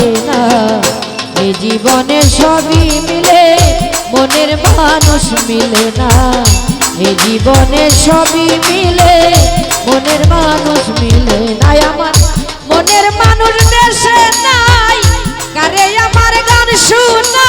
লাগে না। এ জীবনের সবই মিলে, মনের মানুষ মিলে না। এ জীবনে সবই মিলে, মনের মানুষ মিলে নাই আমার। মনের মানুষ দেশে নাই, কারে আমার গান শোনা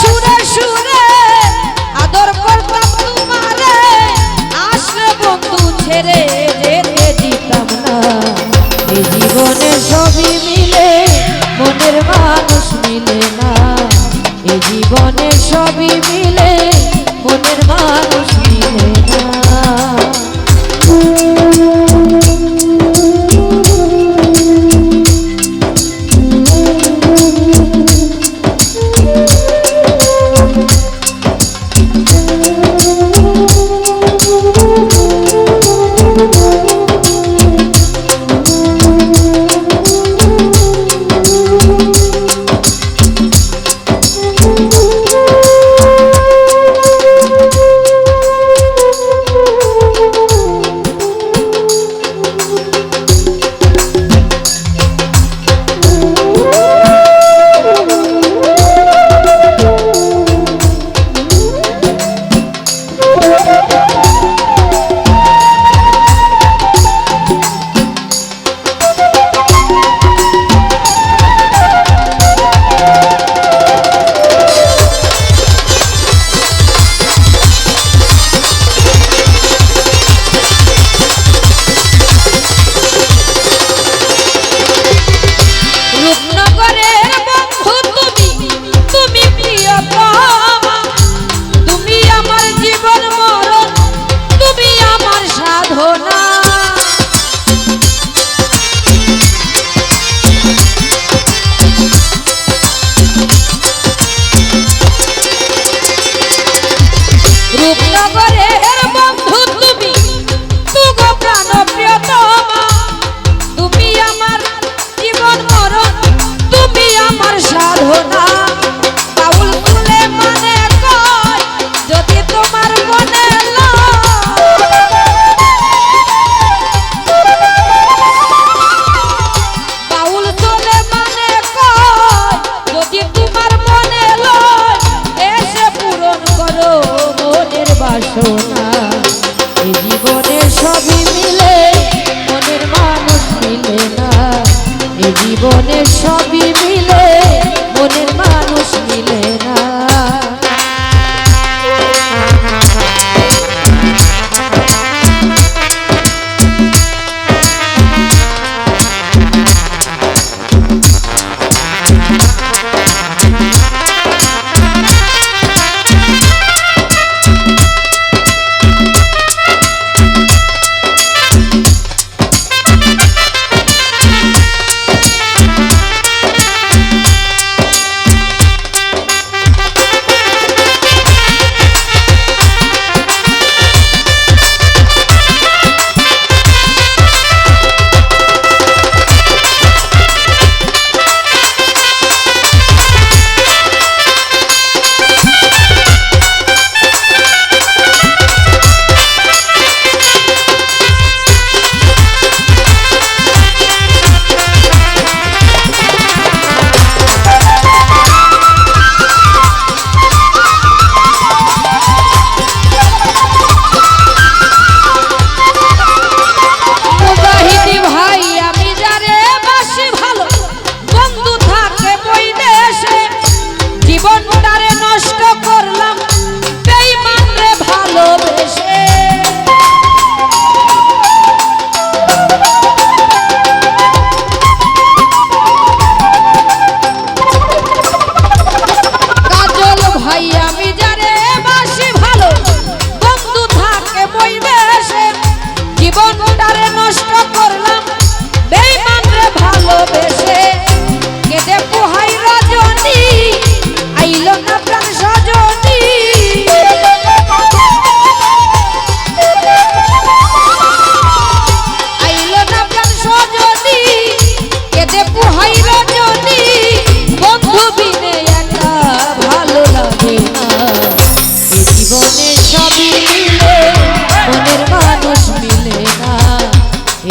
সুরে সুরে আদর করতাম তোমারে। আসলে বন্ধু, ছেড়ে যেতে মিলে, মনের মানুষ মিলে না। এই জীবনে সবই মিলে, মনের মানুষ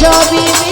মিলে